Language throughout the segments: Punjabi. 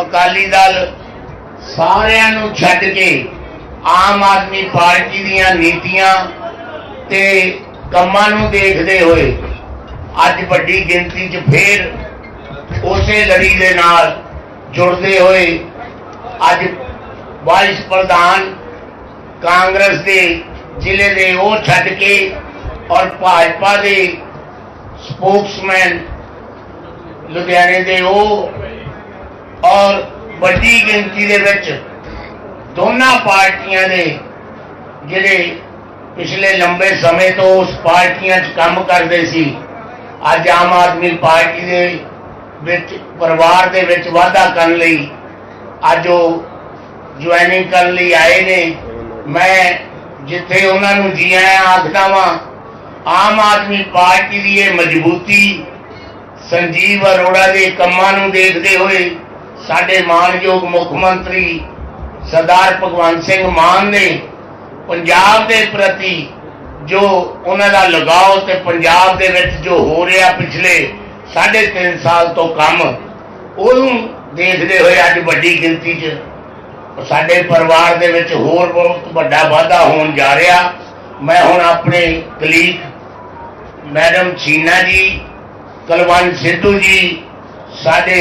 ਅਕਾਲੀ ਦਲ ਸਾਰਿਆਂ ਨੂੰ ਛੱਡ ਕੇ ਆਮ ਆਦਮੀ ਪਾਰਟੀ ਦੀਆਂ ਨੀਤੀਆਂ ਤੇ ਕੰਮਾਂ ਨੂੰ ਦੇਖਦੇ ਹੋਏ ਅੱਜ ਵੱਡੀ ਗਿਣਤੀ 'ਚ ਫੇਰ ਉਸੇ ਲੜੀ ਦੇ ਨਾਲ ਜੁੜਦੇ ਹੋਏ ਅੱਜ ਵਾਈਸ ਪ੍ਰਧਾਨ ਕਾਂਗਰਸ ਦੇ ਜ਼ਿਲ੍ਹੇ ਦੇ ਉਹ ਛੱਡ ਕੇ ਔਰ ਭਾਜਪਾ ਦੇ ਸਪੋਕਸਮੈਨ ਲੁਧਿਆਣੇ ਦੇ ਉਹ ਔਰ ਵੱਡੀ ਗਿਣਤੀ ਦੇ ਵਿੱਚ ਦੋਨਾਂ ਪਾਰਟੀਆਂ ਦੇ ਜਿਹੜੇ ਪਿਛਲੇ ਲੰਬੇ ਸਮੇਂ ਤੋਂ ਉਸ ਪਾਰਟੀਆਂ 'ਚ ਕੰਮ ਕਰਦੇ ਸੀ, ਅੱਜ ਆਮ ਆਦਮੀ ਪਾਰਟੀ ਦੇ ਵਿੱਚ, ਪਰਿਵਾਰ ਦੇ ਵਿੱਚ ਵਾਧਾ ਕਰਨ ਲਈ ਅੱਜ ਉਹ ਜੁਆਇਨਿੰਗ ਕਰਨ ਲਈ ਆਏ ਨੇ। ਮੈਂ ਜਿੱਥੇ ਉਹਨਾਂ ਨੂੰ ਜੀ ਆਇਆਂ ਆਖਦਾ ਵਾਂ, ਆਮ ਆਦਮੀ ਪਾਰਟੀ ਦੀ ਇਹ ਮਜ਼ਬੂਤੀ ਸੰਜੀਵ ਅਰੋੜਾ ਦੇ ਕੰਮਾਂ ਨੂੰ ਦੇਖਦੇ ਹੋਏ ਸਾਡੇ ਮਾਨਯੋਗ ਮੁੱਖ ਮੰਤਰੀ ਸਰਦਾਰ ਭਗਵੰਤ ਸਿੰਘ ਮਾਨ ਨੇ ਪੰਜਾਬ ਦੇ ਪ੍ਰਤੀ ਜੋ ਉਹਨਾਂ ਦਾ ਲਗਾਓ ਤੇ ਪੰਜਾਬ ਦੇ ਵਿੱਚ ਜੋ ਹੋ ਰਿਹਾ ਪਿਛਲੇ 3.5 ਸਾਲ ਤੋਂ ਕੰਮ, ਉਹਨੂੰ ਦੇਖਦੇ ਹੋਏ ਅੱਜ ਵੱਡੀ ਗਿਣਤੀ 'ਚ ਸਾਡੇ ਪਰਿਵਾਰ ਦੇ ਵਿੱਚ ਹੋਰ ਬਹੁਤ ਵੱਡਾ ਵਾਧਾ ਹੋਣ ਜਾ ਰਿਹਾ। ਮੈਂ ਹੁਣ ਆਪਣੇ ਕਲੀਗ ਮੈਡਮ ਚੀਨਾ ਜੀ, ਕਲਵੰਤ ਸਿੱਧੂ ਜੀ, ਸਾਡੇ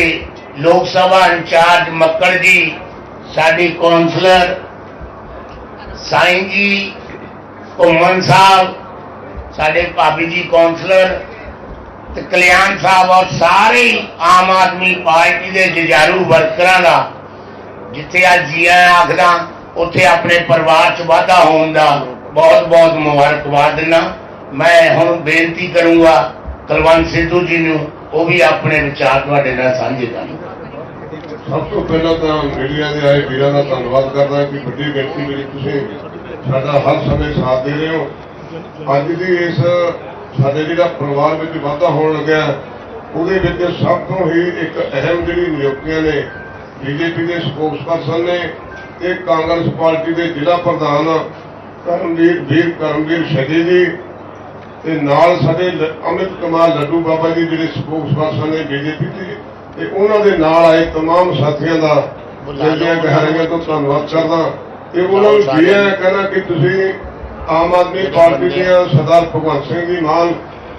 ਲੋਕ ਸਭਾ ਇੰਚਾਰਜ ਮੱਕੜ ਜੀ, ਸਾਡੀ ਕੌਂਸਲਰ ਸਾਈਂ ਜੀ, ਘੁੰਮਣ ਸਾਹਿਬ, ਸਾਡੇ ਭਾਬੀ ਜੀ ਕੌਂਸਲਰ ਤੇ ਕਲਿਆਣ ਸਾਹਿਬ ਔਰ ਸਾਰੇ ਆਮ ਆਦਮੀ ਪਾਰਟੀ ਦੇ ਜੁਝਾਰੂ ਵਰਕਰਾਂ ਦਾ, ਜਿੱਥੇ ਅੱਜ ਜੀਆ ਆਖਦਾ, ਉੱਥੇ ਆਪਣੇ ਪਰਿਵਾਰ 'ਚ ਵਾਧਾ ਹੋਣ ਦਾ ਬਹੁਤ ਬਹੁਤ ਮੁਬਾਰਕਬਾਦ ਦਿੰਦਾ। ਮੈਂ ਹੁਣ ਬੇਨਤੀ ਕਰੂੰਗਾ ਕੁਲਵੰਤ ਸਿੱਧੂ ਜੀ ਨੂੰ ਉਹ ਵੀ ਆਪਣੇ ਵਿਚਾਰ ਤੁਹਾਡੇ ਨਾਲ ਸਾਂਝੇ ਕਰਨ ਸਭ ਤੋਂ ਪਹਿਲਾਂ ਤਾਂ ਮੀਡੀਆ ਦੇ ਆਏ ਵੀਰਾਂ ਦਾ ਧੰਨਵਾਦ ਕਰਦਾ ਕਿ ਵੱਡੀ ਗਿਣਤੀ ਵਿੱਚ ਤੁਸੀਂ ਸਾਡਾ ਹਰ ਸਮੇਂ ਸਾਥ ਦੇ ਰਹੇ ਹੋ। ਅੱਜ ਦੀ ਇਸ ਸਾਡੇ ਜਿਹੜਾ ਪਰਿਵਾਰ ਵਿੱਚ ਵਾਧਾ ਹੋਣ ਲੱਗਿਆ, ਉਹਦੇ ਵਿੱਚ ਸਭ ਤੋਂ ਹੀ ਇੱਕ ਅਹਿਮ ਜਿਹੜੀ ਨਿਯੁਕਤੀਆਂ ਨੇ, ਬੀਜੇਪੀ ਦੇ ਸਪੋਕਸਪਰਸਨ ਨੇ, ਇਹ ਕਾਂਗਰਸ ਪਾਰਟੀ ਦੇ ਜ਼ਿਲ੍ਹਾ ਪ੍ਰਧਾਨ ਕਰਮਵੀਰ ਵੀਰ ਕਰਮਵੀਰ ਸ਼ੈਦੀ ਜੀ ਤੇ ਨਾਲ ਸਾਡੇ ਲ- ਅਮਿਤ ਕੁਮਾਰ ਲੱਡੂ ਬਾਬਾ ਜੀ ਜਿਹੜੇ ਸਪੋਕਸਪਰਸਨ ਨੇ ਬੀਜੇਪੀ ਦੇ ਤੇ ਉਹਨਾਂ ਦੇ ਨਾਲ ਆਏ तमाम ਸਾਥੀਆਂ ਦਾ ਜਿਹੜੀਆਂ ਗਹਿਰਾਈਆਂ ਤੋਂ ਧੰਨਵਾਦ ਕਰਦਾ ਤੇ ਉਹਨਾਂ ਨੂੰ ਜੀ ਆਇਆਂ ਕਹਿਣਾ ਕਿ ਤੁਸੀਂ ਆਮ ਆਦਮੀ ਪਾਰਟੀ ਦੀਆਂ ਸਰਦਾਰ ਭਗਵੰਤ ਸਿੰਘ ਜੀ ਮਾਨ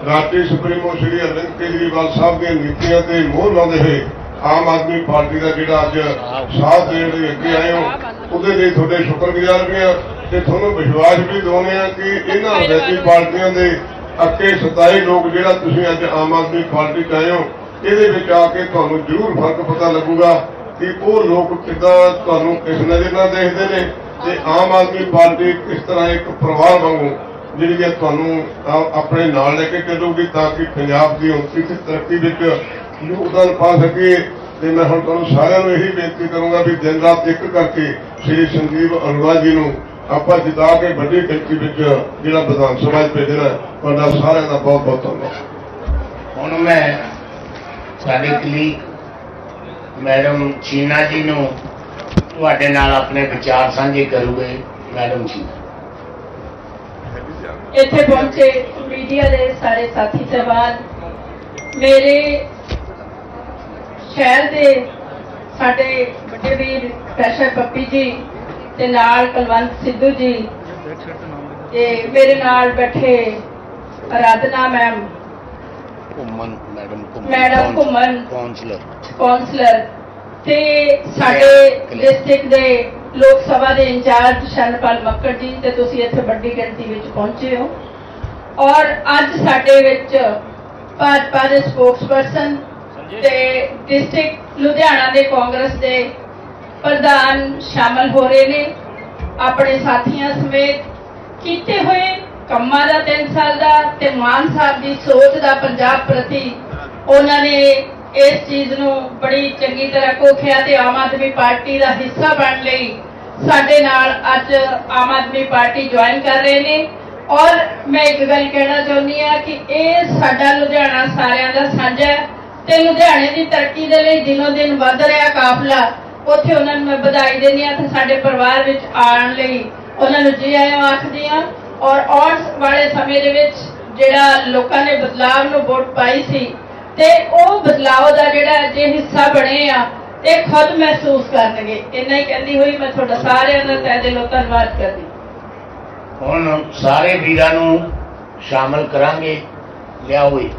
ਰਾਸ਼ਟਰੀ ਸੁਪਰੀਮੋ ਸ਼੍ਰੀ ਅਰਵਿੰਦ ਕੇਜਰੀਵਾਲ ਸਾਹਿਬ ਦੀਆਂ ਨੀਤੀਆਂ ਤੇ ਮੋਹਰ ਲਾਉਂਦੇ ਹੋਏ ਆਮ ਆਦਮੀ ਪਾਰਟੀ ਦਾ ਜਿਹੜਾ ਅੱਜ ਸਾਥ ਦੇਣ ਲਈ ਅੱਗੇ ਆਏ ਹੋ ਉਹਦੇ ਲਈ ਤੁਹਾਡੇ ਸ਼ੁਕਰਗੁਜ਼ਾਰ ਵੀ ਹਾਂ ਤੇ ਤੁਹਾਨੂੰ ਵਿਸ਼ਵਾਸ ਵੀ ਦਿਵਾਉਂਦੇ ਹਾਂ ਕਿ ਇਹਨਾਂ ਵਿਰੋਧੀ ਪਾਰਟੀਆਂ ਦੇ ਅੱਕੇ 27 ਲੋਕ ਜਿਹੜਾ ਤੁਸੀਂ ਅੱਜ ਆਮ ਆਦਮੀ ਪਾਰਟੀ 'ਚ ਆਏ ਹੋ, ਇਹਦੇ ਵਿੱਚ ਆ ਕੇ ਤੁਹਾਨੂੰ ਜ਼ਰੂਰ ਫ਼ਰਕ ਪਤਾ ਲੱਗੂਗਾ ਕਿ ਉਹ ਲੋਕ ਕਿੱਦਾਂ ਤੁਹਾਨੂੰ ਕਿਸ ਨਜ਼ਰ ਨਾਲ ਦੇਖਦੇ ਨੇ ਤੇ ਆਮ ਆਦਮੀ ਪਾਰਟੀ ਕਿਸ ਤਰ੍ਹਾਂ ਇੱਕ ਪਰਿਵਾਰ ਵਾਂਗੂ ਜਿਹੜੀ ਹੈ ਤੁਹਾਨੂੰ ਆਪਣੇ ਨਾਲ ਲੈ ਕੇ ਚੱਲੂਗੀ ਤਾਂ ਕਿ ਪੰਜਾਬ ਦੀ ਉੱਚੀ ਤਰੱਕੀ ਵਿੱਚ ਯੋਗਦਾਨ ਪਾ ਸਕੇ ਤੇ ਮੈਂ ਹੁਣ ਤੁਹਾਨੂੰ ਸਾਰਿਆਂ ਨੂੰ ਇਹੀ ਬੇਨਤੀ ਕਰੂੰਗਾ ਵੀ ਦਿਨ ਰਾਤ ਇੱਕ ਕਰਕੇ ਸ੍ਰੀ ਸੰਜੀਵ ਅਰੋੜਾ ਜੀ ਨੂੰ ਆਪਾਂ ਜਿਤਾ ਕੇ ਵੱਡੀ ਗਿਣਤੀ ਵਿੱਚ ਜਿਹੜਾ ਵਿਧਾਨ ਸਭਾ 'ਚ ਭੇਜਣਾ ਤੁਹਾਡਾ ਸਾਰਿਆਂ ਦਾ ਬਹੁਤ ਬਹੁਤ ਧੰਨਵਾਦ। ਹੁਣ ਮੈਂ ਸਾਡੇ ਕਲੀਗ ਮੈਡਮ ਚੀਨਾ ਜੀ ਨੂੰ ਤੁਹਾਡੇ ਨਾਲ ਆਪਣੇ ਵਿਚਾਰ ਸਾਂਝੇ ਕਰੂਗੇ ਮੈਡਮ ਜੀ। ਇੱਥੇ ਪਹੁੰਚੇ ਮੀਡੀਆ ਦੇ ਸਾਰੇ ਸਾਥੀ ਸਹਿਬਾਨ ਮੇਰੇ ਸ਼ਹਿਰ ਦੇ ਸਾਡੇ ਵੱਡੇ ਵੀਰ ਪ੍ਰੈਸ਼ਰ ਪੱਪੀ ਜੀ ਤੇ ਨਾਲ ਕੁਲਵੰਤ ਸਿੱਧੂ ਜੀ ਤੇ ਮੇਰੇ ਨਾਲ ਬੈਠੇ Aradhana ma'am Ghumman madam madam Ghumman. Councillor councillor ਤੇ ਸਾਡੇ ਡਿਸਟ੍ਰਿਕਟ ਦੇ ਲੋਕ ਸਭਾ ਦੇ ਇੰਚਾਰਜ ਸ਼ਰਨਪਾਲ ਮੱਕੜ ਜੀ ਤੇ ਤੁਸੀਂ ਇੱਥੇ ਵੱਡੀ ਗਿਣਤੀ ਵਿੱਚ ਪਹੁੰਚੇ ਹੋ। ਔਰ ਅੱਜ ਸਾਡੇ ਵਿੱਚ ਭਾਜਪਾ ਦੇ ਸਪੋਕਸਪਰਸਨ ਤੇ ਡਿਸਟ੍ਰਿਕਟ ਲੁਧਿਆਣਾ ਦੇ ਕਾਂਗਰਸ ਦੇ ਪ੍ਰਧਾਨ ਸ਼ਾਮਲ ਹੋ ਰਹੇ ਨੇ। ਆਪਣੇ ਸਾਥੀਆਂ ਸਮੇਤ ਕੀਤੇ ਹੋਏ ਕੰਮਾਂ ਦਾ 3 ਸਾਲ ਦਾ ਤੇ ਮਾਨ ਸਾਹਿਬ ਦੀ ਸੋਚ ਦਾ ਪੰਜਾਬ ਪ੍ਰਤੀ ਉਹਨਾਂ ਨੇ ਇਸ ਚੀਜ਼ ਨੂੰ ਬੜੀ ਚੰਗੀ ਤਰ੍ਹਾਂ ਕੋਖਿਆ ਤੇ ਆਮ ਆਦਮੀ ਪਾਰਟੀ ਦਾ ਹਿੱਸਾ ਬਣਨ ਲਈ। ਸਾਡੇ ਨਾਲ ਅੱਜ ਆਮ ਆਦਮੀ ਪਾਰਟੀ ਜੁਆਇਨ ਕਰ ਰਹੇ ਨੇ। ਔਰ ਮੈਂ ਇੱਕ ਗੱਲ ਕਹਿਣਾ ਚਾਹੁੰਦੀ ਆ ਕਿ ਇਹ ਸਾਡਾ ਲੁਧਿਆਣਾ ਸਾਰਿਆਂ ਦਾ ਸਾਂਝਾ ਹੈ ਤੇ ਲੁਧਿਆਣੇ ਦੀ ਤਰੱਕੀ ਦੇ ਲਈ ਦਿਨੋ ਦਿਨ ਵੱਧ ਰਿਹਾ ਕਾਫਲਾ। ਉੱਥੇ ਉਹਨਾਂ ਨੂੰ ਮੈਂ ਵਧਾਈ ਦਿੰਦੀ ਆ ਤੇ ਸਾਡੇ ਪਰਿਵਾਰ ਵਿੱਚ ਆਉਣ ਲਈ ਉਹਨਾਂ ਨੂੰ ਜੀ ਆਇਆਂ ਆਖਦੀ ਆ ਔਰ ਆਉਣ ਵਾਲੇ ਸਮੇਂ ਦੇ ਵਿੱਚ ਜਿਹੜਾ ਲੋਕਾਂ ਨੇ ਬਦਲਾਵ ਨੂੰ ਵੋਟ ਪਾਈ ਸੀ ਤੇ ਉਹ ਬਦਲਾਅ ਦਾ ਜਿਹੜਾ ਜੇ ਹਿੱਸਾ ਬਣੇ ਆ ਤੇ ਖੁਦ ਮਹਿਸੂਸ ਕਰਨਗੇ। ਇੰਨਾ ਹੀ ਕਹਿੰਦੀ ਹੋਈ, ਮੈਂ ਤੁਹਾਡਾ ਸਾਰਿਆਂ ਦਾ ਤਹਿ ਦਿਲੋਂ ਧੰਨਵਾਦ ਕਰਦੀ ਹੁਣ ਸਾਰੇ ਵੀਰਾਂ ਨੂੰ ਸ਼ਾਮਲ ਕਰਾਂਗੇ, ਲਿਆਓ ਜੀ